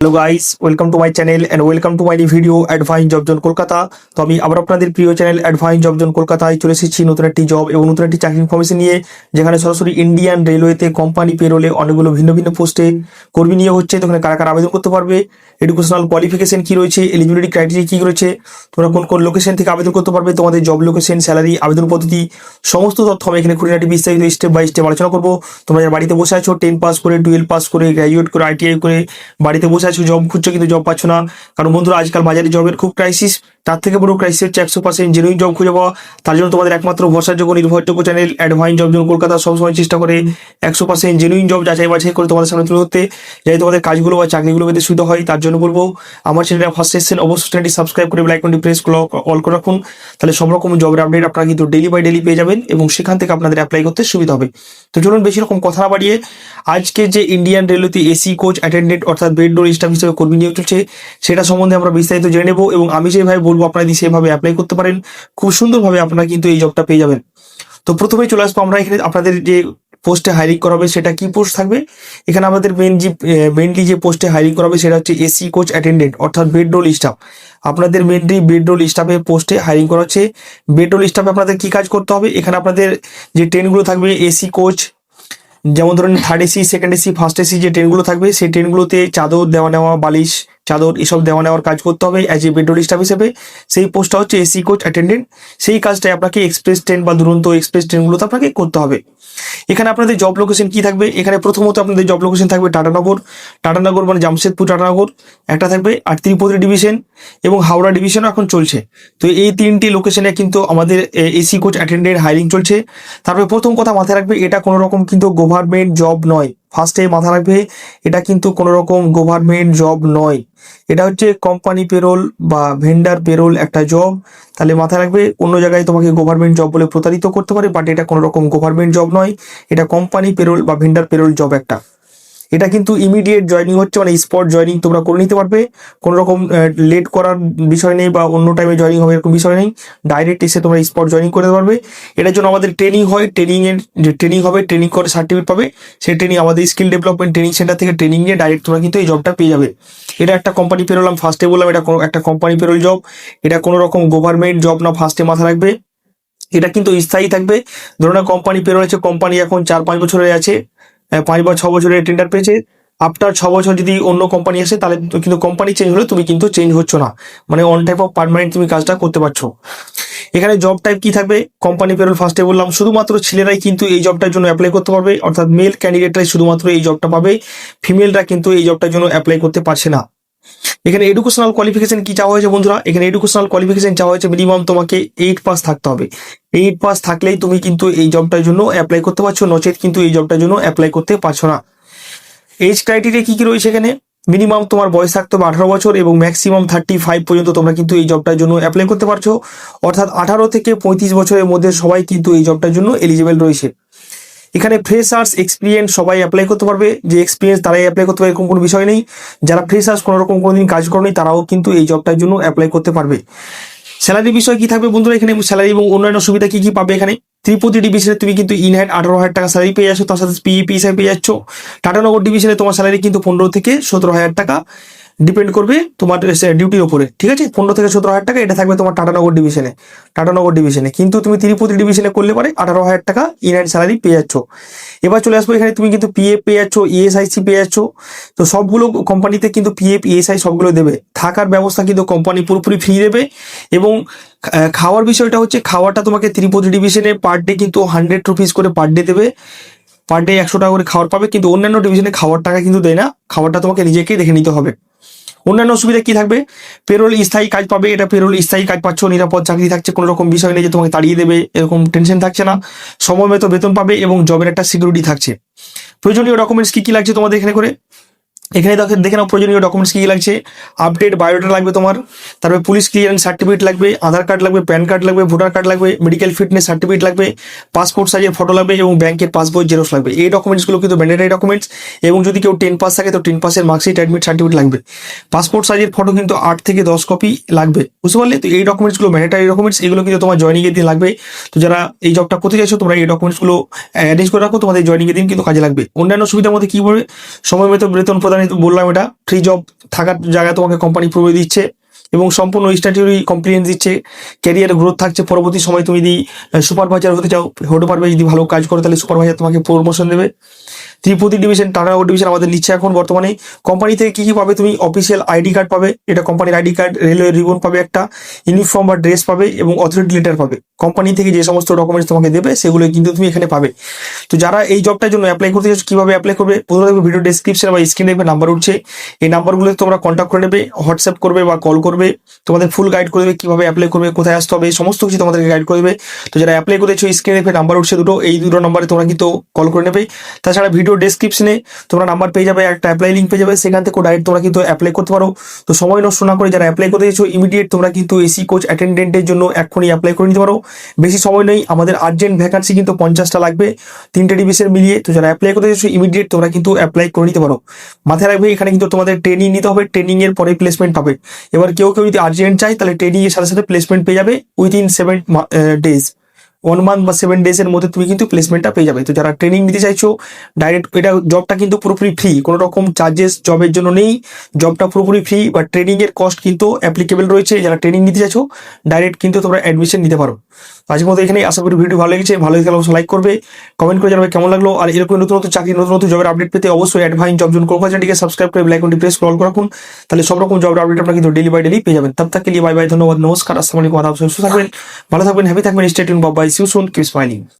Hello guys welcome to my channel and welcome to my video Advine job zone Kolkata তো আমি আবার আপনাদের প্রিয় চ্যানেল অ্যাডভাইন জব জোন কলকাতায় চলে এসেছি নতুন একটি জব এবং নতুন একটি চাকরি ইনফরমেশন নিয়ে, যেখানে সরাসরি ইন্ডিয়ান রেলওয়েতে কোম্পানি পেরোলে অনেকগুলো ভিন্ন ভিন্ন পোস্টে কর্মী নিয়ে হচ্ছে। তো কারা কারা আবেদন করতে পারবে? এডুকেশনাল কোয়ালিফিকেশন কি রয়েছে? এলিজিবিলিটি ক্রাইটেরিয়া কি রয়েছে? তোমরা কোন কোন লোকেশন থেকে আবেদন করতে পারবে? তোমাদের জব লোকেশন স্যালারি আবেদন পদ্ধতি, সমস্ত তথ্য আমি এখানে খুঁটিনাটি বিস্তারিত স্টেপ বাই স্টেপ আলোচনা করব। তোমরা বাড়িতে বসে আছো টেন পাস করে টুয়েলভ পাস করে গ্র্যাজুয়েট করে আইটিআই করে বাড়িতে বসে আছো জব খুঁজছো কিন্তু জব পাচ্ছ না। কারণ বন্ধুরা আজকাল বাজারে জবের খুব ক্রাইসিস তার থেকে বড় ক্রাইসিস হচ্ছে একশো পার্সেন্ট জেনুইন জব খুঁজে পাওয়া। তার জন্য তোমাদের একমাত্র ভরসাযোগ্য নির্ভরযোগ্য channel Advine job zone Kolkata সবসময় চেষ্টা করে একশো পার্সেন্ট জেনুইন জব যাচাই বাছাই করে তোমাদের সামনে তুলে ধরতে। যাতে তোমাদের কাজগুলো বা চাকরিগুলো পেতে সুবিধা হয়, তার জন্য বলব, আমার চ্যানেলটা ফার্স্ট এসেছেন অবশ্যই চ্যানেলটি সাবস্ক্রাইব করে লাইকনটি প্রেস অল করে রাখুন। তাহলে সব রকম জবের আপডেট আপনারা কিন্তু ডেলি বাই ডেলি পেয়ে যাবেন এবং সেখান থেকে আপনাদের অ্যাপ্লাই করতে সুবিধা হবে। তো চলুন বেশি রকম কথা না বাড়িয়ে, আজকে যে ইন্ডিয়ান রেলওয়েতে এসি কোচ অ্যাটেন্ডেন্ট অর্থাৎ বেড ডোর স্টাফ হিসেবে কর্মী নিয়োগ চলছে, সেটা সম্বন্ধে আমরা বিস্তারিত জেনে নেব এবং আমি যেভাবে বলব আপনারা সেভাবে অ্যাপ্লাই করতে পারেন, খুব সুন্দরভাবে আপনারা কিন্তু এই জবটা পেয়ে যাবেন। তো প্রথমে চলে আসব আমরা এখানে, আপনাদের যে পোস্টে হায়ারিং করা হবে সেটা কি পোস্ট থাকবে? এখানে আমাদের মেন যে মেনলি যে পোস্টে হায়ারিং করা হবে সেটা হচ্ছে এসি কোচ অ্যাটেন্ডেন্ট অর্থাৎ বেড রোল স্টাফ আপনাদের মেনলি বেড রোল স্টাফে পোস্টে হায়ারিং করা হচ্ছে। বেড রোল স্টাফে আপনাদের কি কাজ করতে হবে? এখানে আপনাদের যে ট্রেনগুলো থাকবে এসি কোচ যেমন ধরুন third AC second AC first AC যে ট্রেনগুলো থাকবে, সেই ট্রেনগুলোতে চাদর, দেওয়া নেওয়া, বালিশ চাদর এসব দেওয়া নেওয়ার কাজ করতে হবে অ্যাজ এ বেডরুম স্টাফ হিসেবে। সেই পোস্টটা হচ্ছে এসি কোচ অ্যাটেন্ডেন্ট সেই কাজটাই আপনাকে এক্সপ্রেস ট্রেন বা দুরন্ত এক্সপ্রেস ট্রেনগুলোতে আপনাকে করতে হবে। এখানে আপনাদের জব লোকেশন কি থাকবে? এখানে প্রথমত আপনাদের জব লোকেশন থাকবে টাটানগর টাটানগর মানে জামশেদপুর টাটানগর একটা থাকবে আর ত্রিপুরি ডিভিশন এবং হাওড়া ডিভিশনও এখন চলছে। তো এই তিনটি লোকেশনে কিন্তু আমাদের এসি কোচ অ্যাটেন্ডেন্ট হায়ারিং চলছে। তারপরে প্রথম কথা মাথায় রাখবে, এটা কোনো রকম কিন্তু গভর্নমেন্ট জব নয়। ফার্স্টে মাথা রাখবে, এটা কিন্তু কোনো রকম গভর্নমেন্ট জব নয়। এটা হচ্ছে কোম্পানি পেরোল বা ভেন্ডার পেরোল একটা জব তাহলে মাথায় রাখবে, অন্য জায়গায় তোমাকে গভর্নমেন্ট জব বলে প্রতারিত করতে পারে বাট এটা কোনো রকম গভর্নমেন্ট জব নয়। এটা কোম্পানি পেরোল বা ভেন্ডার পেরোল জব একটা। এটা কিন্তু ইমিডিয়েট জয়নিং হচ্ছে মানে স্পট জয়নিং তোমরা করে নিতে পারবে। কোনো রকম লেট করার বিষয় নেই বা অন্য টাইমে জয়নিং হবে এরকম বিষয় নেই। ডাইরেক্ট এসে তোমরা স্পট জয়নিং করতে পারবে। এটার জন্য আমাদের ট্রেনিং হয়। ট্রেনিং এর, যে ট্রেনিং হবে ট্রেনিং করে সার্টিফিকেট পাবে। সেই ট্রেনিং আমাদের স্কিল ডেভেলপমেন্ট ট্রেনিং সেন্টার থেকে ট্রেনিং নিয়ে ডাইরেক্ট তোমরা কিন্তু এই জবটা পেয়ে যাবে। এটা একটা কোম্পানি পেরোলাম ফার্স্টে বললাম, এটা একটা কোম্পানি পেরোল জব এটা কোনো রকম গভর্নমেন্ট জব না ফার্স্টে মাথা রাখবে। এটা কিন্তু স্থায়ী থাকবে। ধরুন কোম্পানি পেরোল আছে কোম্পানি এখন চার পাঁচ বছরে আছে পাঁচ বা ছ বছরের টেন্ডার পেয়েছে। আফটার ছ বছর যদি অন্য কোম্পানি আসে, তাহলে কিন্তু কোম্পানি চেঞ্জ হলে তুমি কিন্তু চেঞ্জ হচ্ছ না। মানে অন টাইপ অফ পারমানেন্ট তুমি কাজটা করতে পারছ। এখানে জব টাইপ কি থাকবে? কোম্পানি পেরোল ফার্স্টে বললাম, শুধুমাত্র ছেলেরাই কিন্তু এই জবটার জন্য অ্যাপ্লাই করতে পারবে। অর্থাৎ মেল ক্যান্ডিডেটরাই শুধুমাত্র এই জবটা পাবে। ফিমেলরা কিন্তু এই জবটার জন্য অ্যাপ্লাই করতে পারছে না। এখানে এডুকেশনাল কোয়ালিফিকেশন কি চাওয়া হয়েছে বন্ধুরা? এখানে এডুকেশনাল কোয়ালিফিকেশন চাওয়া হয়েছে মিনিমাম তোমাকে এইট পাস থাকতে হবে। এইট পাস থাকলেই তুমি কিন্তু এই জবটার জন্য অ্যাপ্লাই করতে পারছ, নচেত কিন্তু এই জবটার জন্য অ্যাপ্লাই করতে পারছ না। এজ ক্রাইটেরিয়া কি কি রয়েছে এখানে? মিনিমাম তোমার বয়স থাকতে হবে আঠারো বছর এবং ম্যাক্সিমাম থার্টি ফাইভ পর্যন্ত তোমরা কিন্তু এই জবটার জন্য অ্যাপ্লাই করতে পারছ। অর্থাৎ আঠারো থেকে পঁয়ত্রিশ বছরের মধ্যে সবাই কিন্তু এই জবটার জন্য এলিজিবল রয়েছে। এখানে ফ্রেশার্স এক্সপিরিয়েন্স সবাই অ্যাপ্লাই করতে পারবে। যে এক্সপিরিয়েন্স তারাই অ্যাপ্লাই করতে পারবে এরকম কোনো বিষয় নেই। যারা ফ্রেশার্স কোনো রকম কোনোদিন কাজ করেনি, তারাও কিন্তু এই জবটার জন্য অ্যাপ্লাই করতে পারবে। স্যালারি বিষয় কি থাকবে বন্ধুরা এখানে? স্যালারি এবং অন্যান্য সুবিধা কি কি পাবে এখানে? ত্রিপতি ডিভিশনে তুমি কিন্তু ইন হ্যান্ড আঠারো হাজার টাকা স্যালারি পেয়ে যাচ্ছ, তার সাথে পিইপি হিসাবে পেয়ে যাচ্ছ। টাটানগর ডিভিশনে তোমার স্যালারি কিন্তু পনেরো থেকে সতেরো হাজার টাকা। ডিপেন্ড করবে তোমার ডিউটির ওপরে ঠিক আছে? পনেরো থেকে সতেরো হাজার টাকা এটা থাকবে তোমার টাটানগর ডিভিশনে টাটানগর ডিভিশনে কিন্তু তুমি তিরুপতি ডিভিশনে করলে পারে আঠারো হাজার টাকা ইন স্যালারি পেয়ে যাচ্ছ। এবার চলে আসব এখানে, তুমি কিন্তু পিএফ পেয়ে যাচ্ছ ইএসআইসি পেয়ে যাচ্ছ। তো সবগুলো কোম্পানিতে কিন্তু পিএফ ইএসআই সবগুলো দেবে। থাকার ব্যবস্থা কিন্তু কোম্পানি পুরোপুরি ফ্রি দেবে এবং খাওয়ার বিষয়টা হচ্ছে খাওয়াটা তোমাকে ত্রিপতি ডিভিশনে পার ডে কিন্তু হান্ড্রেড রুপিস করে পার ডে দেবে। পার ডে একশো টাকা করে খাওয়ার পাবে, কিন্তু অন্যান্য ডিভিশনে খাওয়ার টাকা কিন্তু দেয় না। খাওয়ারটা তোমাকে নিজেকেই দেখে নিতে হবে। অন্যান্য সুবিধা কি থাকবে? পেরোল স্থায়ী কাজ পাবে, এটা পেরোল স্থায়ী কাজ পাচ্ছ, নিরাপদ চাকরি থাকছে, কোনো রকম বিষয় নেই যে তোমাকে তাড়িয়ে দেবে, এরকম টেনশন থাকছে না। সময় মতো বেতন পাবে এবং জবের একটা সিকিউরিটি থাকছে। প্রয়োজনীয় ডকুমেন্টস কি কি লাগছে তোমাদের এখানে করে? এখানে দেখে নাও প্রয়োজনীয় ডকুমেন্টস কি লাগছে। আপডেট বায়োডাটা লাগবে তোমার, তারপরে পুলিশ ক্লিয়ারেন্স সার্টিফিকেট লাগবে আধার কার্ড লাগবে প্যান কার্ড লাগবে ভোটার কার্ড লাগবে মেডিকেল ফিটনেস সার্টিফিকেট লাগবে পাসপোর্ট সাইজের ফটো লাগবে এবং ব্যাংকের পাসবই জেরক্স লাগবে। এই ডকুমেন্টসগুলো কিন্তু ম্যান্ডেটারি ডকুমেন্টস এবং যদি কেউ টেন পাস থাকে, তো টেন পাসের মার্কশিট অ্যাডমিট সার্টিফিকেট লাগবে। পাসপোর্ট সাইজের ফটো কিন্তু আট থেকে দশ কপি লাগবে। বুঝতে পারলে? তো এই ডকুমেন্টসগুলো ম্যান্ডেটারি ডকুমেন্টস এগুলো কিন্তু তোমার জয়নিং এর দিন লাগবে। তো যারা এই জবটা করতে চাইছো, তোমরা এই ডকুমেন্টসগুলো অ্যারেঞ্জ করে রাখো, তোমাদের জয়নিং এর দিন কিন্তু কাজে লাগবে। অন্যান্য সুবিধার মধ্যে কি বলবে? সময় মতো বেতন প্রদানের তো বললাম এটা ফ্রি জব থাকার জায়গায় তোমাকে কোম্পানি প্রবে দিচ্ছে। এবং সম্পূর্ণ স্ট্যাটিউরি কমপ্লিয়েন্স দিচ্ছে ক্যারিয়ার গ্রোথ থাকছে, পরবর্তী সময় তুমি যদি সুপারভাইজার হতে চাও, হতে পারবে যদি ভালো কাজ করো, তাহলে সুপারভাইজার তোমাকে প্রমোশন দেবে। ত্রিপতি ডিভিশন টাটা ডিভিশন আমাদের নিচ্ছে এখন বর্তমানে। কোম্পানি থেকে কি কি পাবে তুমি? অফিসিয়াল আইডি কার্ড পাবে, এটা কোম্পানির আইডি কার্ড রেলওয়ে রিবন পাবে একটা ইউনিফর্ম বা ড্রেস পাবে এবং অথরিটি লেটার পাবে। কোম্পানি থেকে যে সমস্ত ডকুমেন্টস তোমাকে দেবে, সেগুলো কিন্তু তুমি এখানে পাবে। তো যারা এই জবটার জন্য অ্যাপ্লাই করতে চাচ্ছ, কীভাবে অ্যাপ্লাই করবে, প্রথমে দেখবে ভিডিও ডেসক্রিপশন বা স্ক্রিনে দেখবে নাম্বার উঠছে। এই নাম্বারগুলোতে তোমরা কন্ট্যাক্ট করে নেবে হোয়াটসঅ্যাপ করবে বা কল করবে। তোমাদের ফুল গাইড করে দেবে কীভাবে অ্যাপ্লাই করবে, কোথায় আসতে হবে সমস্ত কিছু তোমাদেরকে গাইড করে দেবে। তো যারা অ্যাপ্লাই করেছ স্ক্রিনে দেখবে নাম্বার উঠছে দুটো, এই দুটো নাম্বারে তোমরা কিন্তু কল করে নেবে। তাছাড়া ভিডিও ডেসক্রিপশনে তোমরা নাম্বার পেয়ে যাবে, একটা অ্যাপ্লাই লিঙ্ক পেয়ে যাবে, সেখান থেকে ডাইরেক্ট তোমরা কিন্তু অ্যাপ্লাই করতে পারো। তো সময় নষ্ট না করে যারা অ্যাপ্লাই করতে চাইছো ইমিডিয়েট তোমরা কিন্তু এসি কোচ অ্যাটেন্ডেন্টের জন্য এখনই অ্যাপ্লাই করে নিতে পারো। বেশি সময় নেই, আমাদের আর্জেন্ট ভ্যাকান্সি কিন্তু পঞ্চাশটা লাগবে, তিনটে ডিভিশন মিলিয়ে। তো যারা অ্যাপ্লাই করতে চাইছো ইমিডিয়েট তোমরা কিন্তু অ্যাপ্লাই করে নিতে পারো। মাথায় রাখবে, এখানে কিন্তু তোমাদের ট্রেনিং নিতে হবে ট্রেনিং এর পরে প্লেসমেন্ট পাবে। এবার কেউ কেউ যদি আর্জেন্ট চায়, তাহলে ট্রেনিং এর সাথে সাথে প্লেসমেন্ট পেয়ে যাবে within seven days one month বা সেভেন ডেজ এর মধ্যে তুমি কিন্তু প্লেসমেন্টটা পেয়ে যাবে। তো যারা ট্রেনিং নিতে চাইছো ডাইরেক্ট এটা জবটা কিন্তু পুরোপুরি ফ্রি কোনো রকম চার্জেস জবের জন্য নেই। জবটা পুরোপুরি ফ্রি বা ট্রেনিংয়ের কস্ট কিন্তু অ্যাপ্লিকেবল রয়েছে। যারা ট্রেনিং নিতে চাইছো ডাইরেক্ট কিন্তু তোমরা অ্যাডমিশন নিতে পারো। আজকের মতো এখানে আশা করি ভিডিও ভালো লেগেছে। ভালো লাগলে অবশ্যই লাইক করবে কমেন্ট করে জানাবে কেমন লাগল। আর এরকম নতুন নতুন চাকরি, নতুন নতুন জবের আপডেট পেতে অবশ্যই অ্যাডভাইন জব জোন করব চ্যানেলটিকে সাবস্ক্রাইব করে লাইকনটি প্রেস কল রাখুন। তাহলে সব রকম জবের আপডেট আপনার কিন্তু ডেলি বাই ডেলি পেয়ে যাবেন। তার তাক বাই বাই ধন্যবাদ, নমস্কার, আসসালামু আলাইকুম, আদাব সুস্থ থাকবেন, ভালো থাকবেন হ্যাপি থাকবেন state bye see you soon keep smiling